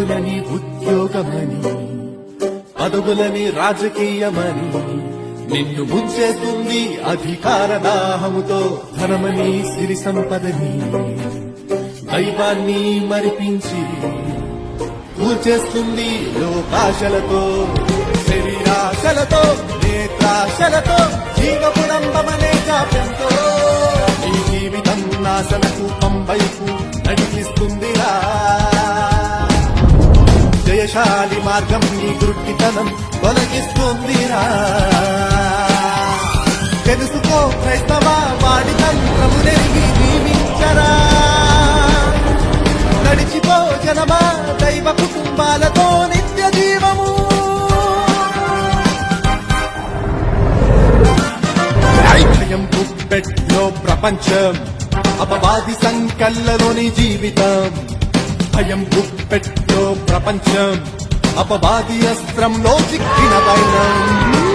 చదువులని ఉద్యోగమని పదవులని రాజకీయమని నిన్ను ముంచేస్తుంది అధికార దాహముతో ధనమని సిరి సంపదని దైవాన్ని మరిపించి కూల్చేస్తుంది లోకాశలతో శరీరాశలతో నేత్రాశలతో జీవపురంభమనే జాప్యంతో. నీ జీవితం నాశనకు శక్తిశాలి మార్గం నీ దృష్టితనం తొలగిస్తుందిరా. తెలుసుకో క్రైస్తవ వాడి తంత్రమునెరిగి జీవించరా నడిచిపో జనమా దైవ కుటుంబాలతో నిత్య జీవము. ఐక్యం ప్రపంచం అపవాది సంకల్లలోని జీవితం. భయం గుప్పెట్లో ప్రపంచం. అపవాది అస్త్రంలో చిక్కిన వైనం.